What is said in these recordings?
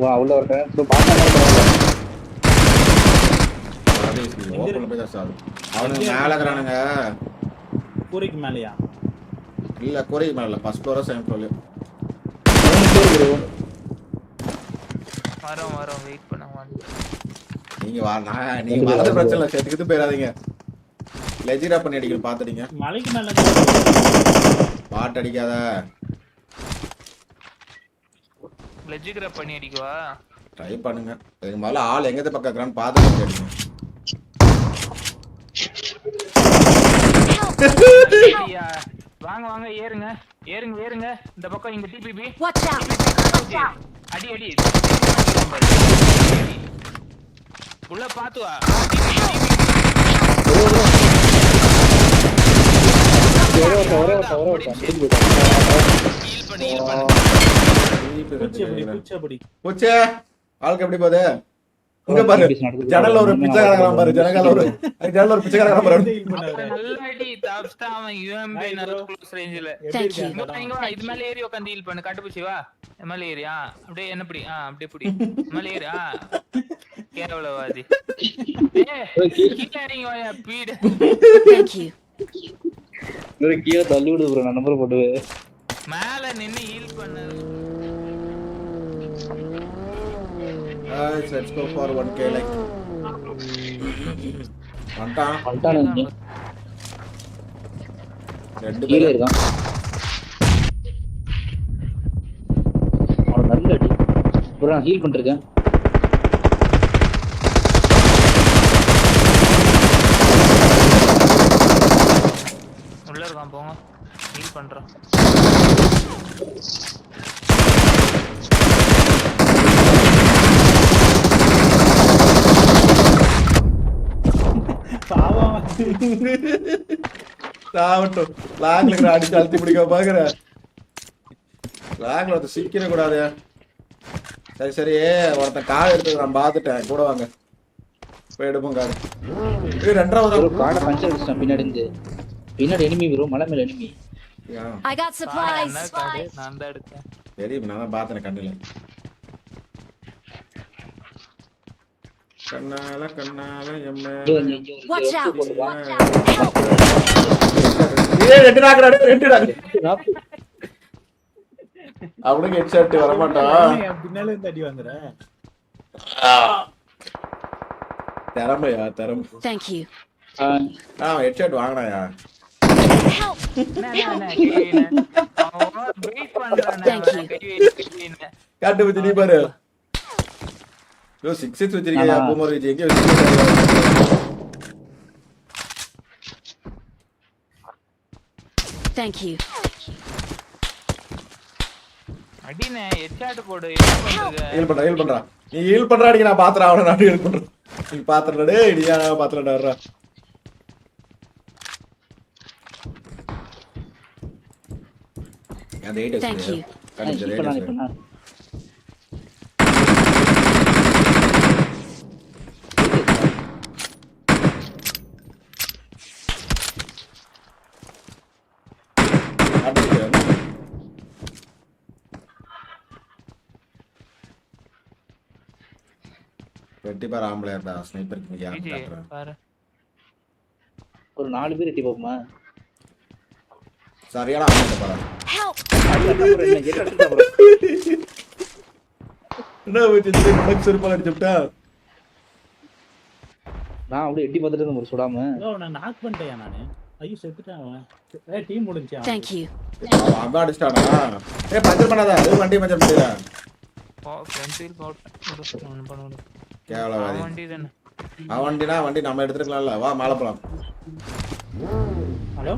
வா உள்ள வரேன் ப்ரோ பார்த்தா ஓப்பன்ல போய் தான் சார் அவனுங்க மேல இருக்கிறானுங்க. கூரைக்கு மேலயா? இல்ல குறை மேல இல்ல. ஃபர்ஸ்ட் ஃப்ளோரா செகண்ட் ஃப்ளோர்ல வரோம் வரோம். வெயிட் பண்ண வந்து நீங்க வா நான் நீங்க வரது பிரச்சனை இல்லை செத்துக்கிட்டு போயிடாதீங்க. லெஜிரா பண்ணி அடிக்கணும் பாத்துட்டீங்க மலைக்கு மேல பாட்டு அடிக்காத. லெஜிகிற பண்ணி அடிக்கவா? ட்ரை பண்ணுங்க. இதுக்கு முதல்ல ஆள் எங்கத்த பக்கம் இருக்கிறான்னு பார்த்து அடிங்க. ஐயா, வாங்க வாங்க ஏறுங்க. ஏறுங்க ஏறுங்க. இந்த பக்கம் இங்க டிபிபி Watch out! அடி அடி உள்ள பாத்து வா ஒரே ஒருத்தன் ஒரே ஒருத்தன் ஒரே ஒருத்தன் ஹீல் பண்ணி ஹீல் பண்ணு. பூச்சி எப்படி போகுது? இங்க பாரு ஜன்னல்ல ஒரு பிச்சைக்காரன் பாரு ஜனகால ஒரு ஜன்னல்ல ஒரு பிச்சைக்காரன் பாரு. heal பண்ணாத. அவன் நல்ல தப்ஸ்டா யூஎம்பி நல்ல. க்ளோஸ் ரேஞ்சில இது மேல ஏறி உட்காந்து ஹீல் பண்ணு. கட்டுப்பூச்சி வா. மேல ஏறி ஆ அப்படியே என்ன பிடி? ஆ அப்படியே பிடி. மேல ஏறி ஆ கேவலவாதி. ஏய், கீழே இறங்கி வாயா பீடு. Thank you. ஒரு கீழே தள்ளி விடு ப்ரோ நான் நம்பர் போட்டு மேல நின்னு ஹீல் பண்ணு. Let's go for 1k like வந்துட்டான் வந்துட்டானு ரெண்டு கீழே பேரும் இருக்கான் அவன் நல்ல அடி. ப்ரோ நான் ஹீல் பண்ணிருக்கேன். உள்ள இருக்கான் போங்க. ஹீல் பண்றான். சாவட்டும் லாங்ல இருக்கிற அடிச்சு அழுத்தி பிடிக்க பாக்குற. லாங்ல ஒருத்தர் சிக்கிட கூடாது சரி சரி. ஒருத்தன் கார் எடுத்து நான் பார்த்துட்டேன் கூட வாங்க. போய் எடுப்போம் கார் இது ரெண்டாவது காடை பஞ்சர் அடிச்சிட்டான் பின்னாடி இருந்து. பின்னாடி எனிமி ப்ரோ மலை மேல எனிமி I got supplies. என்ன காடு நான் தான் எடுத்தேன் தெரியும் நான் தான் பார்த்தேன் கண்ணுல கண்ணால கண்ணால எம்ம Watch out! ஏய் ரெண்டு நாக்குடா ரெண்டு நாக்கு அவனுக்கு ஹெட்ஷாட் வர மாட்டான் என் பின்னால இருந்து அடி வாங்குற. திறமையா திறமை. Thank you. ஆ. ஹெட்ஷாட் வைன்னு. காட்டு பத்தி நீ பாரு. யோ சிக்ஸ் சிக்ஸ் வச்சிருக்கியா. பூமர் வச்சு எங்க வச்சிருக்கீங்க போடு, என்ன பண்றது? ஹீல் பண்றா ஹீல் பண்றா நீ ஹீல் பண்றா நான் பாத்துறேன் அவனை நான் ஹீல் பண்றேன் நீ பாத்துறா டேய் நீ நான் பாத்துறேன் வர்றா அந்த. கண்டிப்பா இப்ப நான் இப்ப எயிட் நான் வெட்டி பாரு ஆம்பளை இருந்தா ஸ்னைப்பருக்கு யாரும் விஜய், காட்டுறேன் பாரு. ஒரு நாலு பேர் எட்டி பார்ப்போமா சரியான ஆம்பளை பாரு! என்ன வச்சு உனக்கு செருப்பால் அடிச்சுட்டா நான் அப்படியே எட்டி பார்த்துட்டு இருந்தேன் ஒரு சுடாம நான் நாக் பண்ணிட்டேன் நானு ஐயோ செத்துட்டேன் அவன் ஏய் டீம் முடிஞ்சா Thank you. அவன் அங்க அடிச்சிட்டானா ஏ பஞ்சர் பண்ணாத அது வண்டி பஞ்சர் பண்ணிடா போ, front wheel போட்டேன். பண்ண. கேவலவாதி அவன் வண்டி தானே. அவன் வண்டினா வண்டி நம்ம எடுத்துருக்கலாம்ல. வா மேல போலாம். ஹலோ?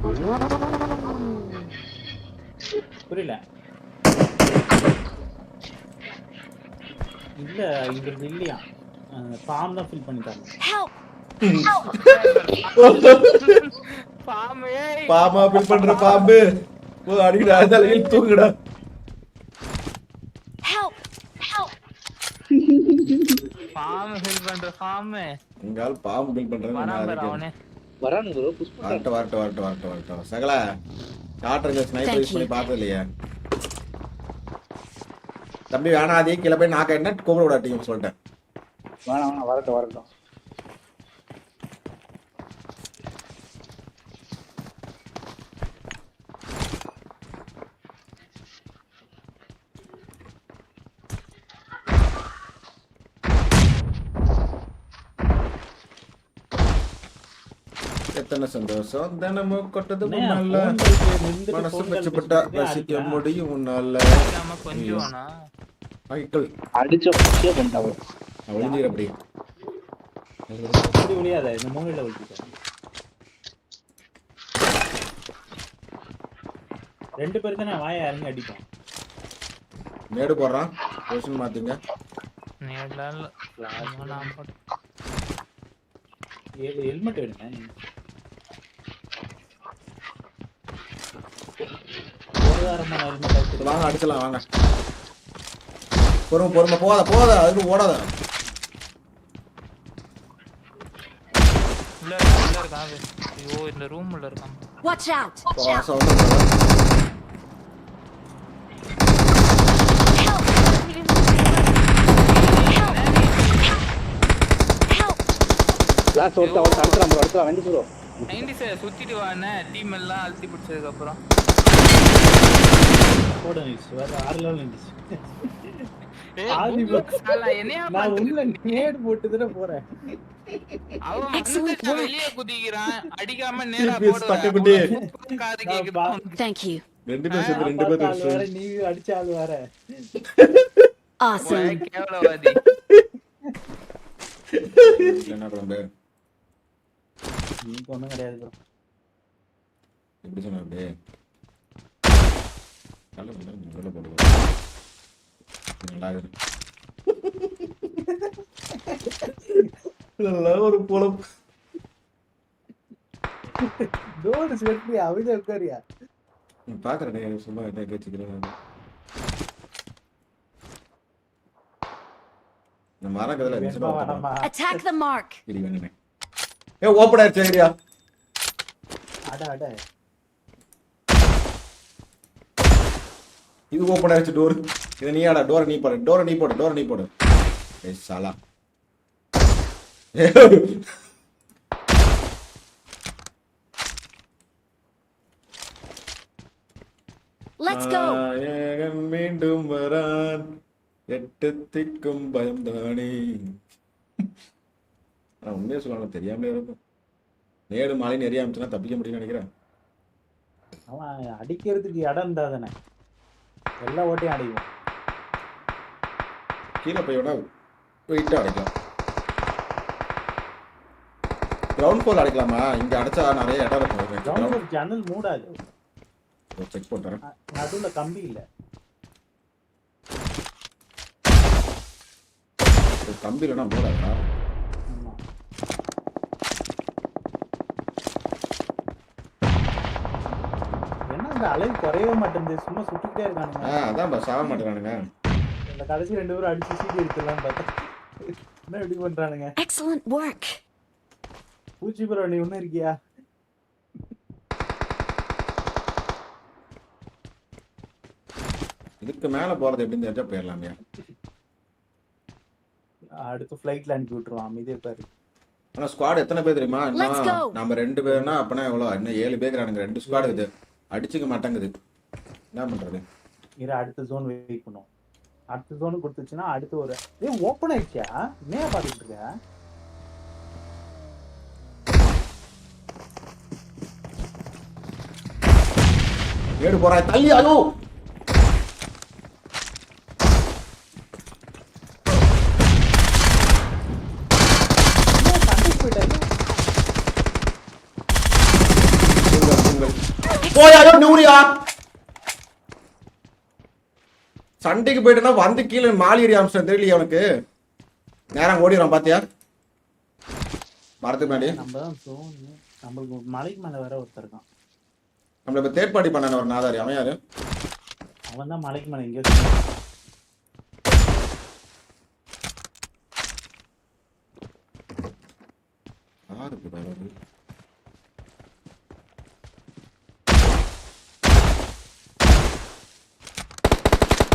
புரியல. இல்ல இங்க இல்லையா? ஃபார்ம் தான் ஃபில்! பாம்பு, ஏய். பாமா பில் பண்ற பாம்பு. அடிக்கடா அதால இல் தூங்குடா. பாம்பு fill பண்ற பாம்பு. உங்கால் பாம்பு பில் வரான் பாரு பண்றது அவனே. வரானு ப்ரோ புஷ் பண்ண வரட்டும் வரட்டும் வரட்டும் வரட்டும் வரட்டும் சகல காட்டுறது ஸ்னைப்பர் யூஸ் பண்ணி. பார்த்தது இல்லையா தம்பி வேணாதே கீழே போய் நாக்க என்ன கூப்பிட விடாட்டீங்க சொல்லிட்டேன் வேணாம் வேணாம் வரட்டும் வரட்டும் எத்தனை சந்தோஷம் தினமும் கொட்டது மனசு வச்சுப்பட்டா ரசிக்க. முடியும் உன்னால அடிச்ச புஷே பண்ணிட்டாங்க ஒளிஞ்சிரு அப்படி இப்படி விளையாத இந்த மூலையில வச்சுக்கோ ரெண்டு பேரும் தானே வாயை அடிப்போம் மேடு போடுறான் பொசிஷன் மாத்திங்க ஹெல்மெட் எடுங்க நீங்க. ஒரு வாரமான ஹெல்மெட் சரி, வச்சுட்டு வாங்க அடிச்சலாம் வாங்க பொறுமை பொறுமை போகாத போகாத அதுக்கு ஓடாத உள்ள உள்ள இருக்கான். ஐயோ இந்த ரூம் உள்ள இருக்கான் Watch out! போ, சவுண்ட் வரும். Help! Help! லாஸ்ட் ப்ரோ வண்டி ப்ரோ நைன்டி சார் சுத்திட்டு வாண்ணே டீம் எல்லாம் அழுத்தி பிடிச்சதுக்கு அப்புறம் போட வேற ஆறு லெவல் போறேன். வெளியே குதிக்கிறான். அடிக்காம நேரா போடுவேன். ரெண்டு பேர் ரெண்டு பேர் நீ அடிச்ச ஆள் கேவலவாதி. என்ன ஒண்ணும் கிடையாது bro. எப்படி சொன்ன அப்படியே நல்ல நல்ல நல்ல போடுவோம் நல்லா இருக்கு நல்லா ஒரு பொழப்பு டோர் செட்டி அவங்க உட்காரியா பாக்குறேன் சும்மா என்ன கேச்சுக்கிறேன் இந்த மரம் கதில் வேணுமா வேணாமா Attack the mark. இடி வேணுமே ஏ ஓப்பன் ஆயிடுச்சு ஏரியா அட அட இது ஓப்பன் ஆயிடுச்சு டோர் இது நீ ஆடா டோரை நீ போடு டோரை நீ போடு டோரை நீ போடு. ஏ சாலா. Let's go. நாயகன் மீண்டும் வரான். எட்டு திக்கும் பயம்தானே ஆனா உண்மையா சொல்லலாம் தெரியாமலே இருக்கும். நேடு மாலை நிறைய அமைச்சுனா தப்பிக்க முடியும்னு நினைக்கிறேன். அவன் அடிக்கிறதுக்கு இடம் இருந்தா தானே. எல்லா ஓட்டையும் அடிக்கும் கீழே போய் வேணா வெயிட்டா அடைக்கலாம் கிரவுண்ட் ஃப்ளோர் அடைக்கலாமா இங்க அடைச்சா நிறைய இடம் இருக்கும் கிரவுண்ட் ஜன்னல் மூடாது செக் பண்றேன் நடுவுல கம்பி இல்ல கம்பி இல்லைன்னா போடாதா இந்த அலை குறையவே மாட்டேங்குது. சும்மா சுட்டுக்கிட்டே ஆ இருக்கானுங்க. அதான் பா சாக மாட்டேங்கிறானுங்க. இந்த கடைசி ரெண்டு பேரும் அடிச்சு சீட்டி எடுத்துடலாம் பார்த்தா. என்ன இப்படி பண்றானுங்க? Excellent work. பூச்சி ப்ரோ நீ ஒன்னும் இருக்கியா? இதுக்கு மேல போறது எப்படின்னு தெரிஞ்சா போயிடலாமே. அடுத்து ஃப்ளைட்ல அனுப்பி விட்டுருவான் அமைதியே பாரு. ஆனா ஸ்குவாட் எத்தனை பேர் தெரியுமா. நம்ம ரெண்டு பேர்னா அப்பனா எவ்வளோ? இன்னும் ஏழு பேர் ரெண்டு ஸ்குவாட் இது. அடிச்சுக்க மாட்டேங்குது. என்ன பண்றது? இரு அடுத்த ஜோன் வெயிட் பண்ணுவோம். அடுத்த ஜோன் கொடுத்துச்சுன்னா அடுத்து ஒரு ஏய் ஓப்பன் ஆயிடுச்சா என்ன பார்த்துட்டு இருக்க? ஏடு போறான் தள்ளி சண்டைக்கு போயிட்டாரு. போயாயோ நூறியா? சண்டைக்கு போயிட்டுனா வந்து கீழே மாலி ஏறி அம்சம் தெரியலையா அவனுக்கு. நேரம் ஓடிடுறான் பாத்தியா? மரத்துக்கு முன்னாடி. நம்ம தான். நம்மளுக்கு மலைக்கு மேல வேற ஒருத்தர் இருக்கான். நம்மள இப்ப தேர்ட் பார்ட்டி பண்ணான ஒரு நாதாரி. அவன் யாரு? அவன் தான் மலைக்கு மேல எங்கேயோ யாருக்கு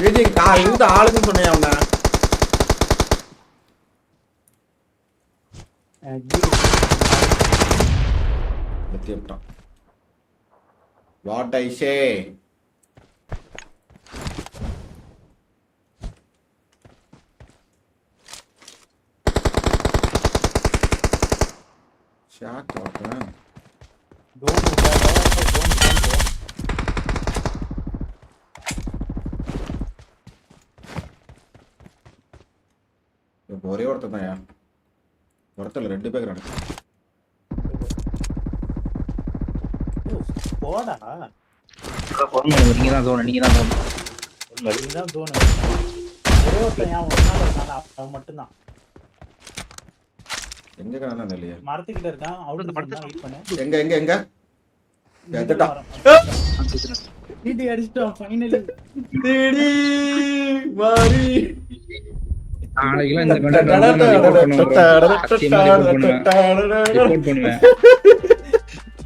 விஜய் கா இந்த ஆளுன்னு சொன்னேன் அவன வாட் ஐ சே இப்போ ஒரே ஒருத்தன் தான்யா ஒருத்தர் ரெண்டு பேர் கிடக்கு. ஏய், போடா. நீங்க தான் தோணும் நீங்க தான் தோணும். இதுதான் zone. ஒரே ஒருத்தன் அவன் மட்டும்தான். எங்க கிடந்தா இல்லையா? மரத்துக்கிட்ட இருக்கான். அவனுக்கு மட்டும் வெயிட் பண்ணு. எங்க எங்க எங்க? எடுத்துட்டான். வீட்டுக்கு அடிச்சிட்டோம் ஃபைனலி தேடி மாறி. நாளைக்கெல்லாம் இந்த பண்ணுவேன்.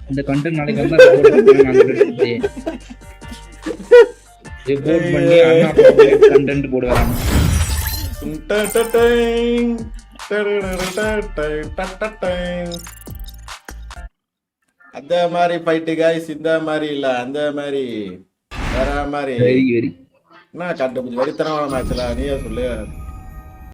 இந்த கண்டென்ட் நாளைக்கு வந்து ரிப்போர்ட் பண்ணி கண்டென்ட் போடுவேன். அந்த மாதிரி ஃபைட்டு காய்ஸ் இந்த மாதிரி இல்ல அந்த மாதிரி. வேற மாதிரி. என்ன கண்டுபிடிச்சு வெறித்தனமான மேட்ச்ல நீயே சொல்லு.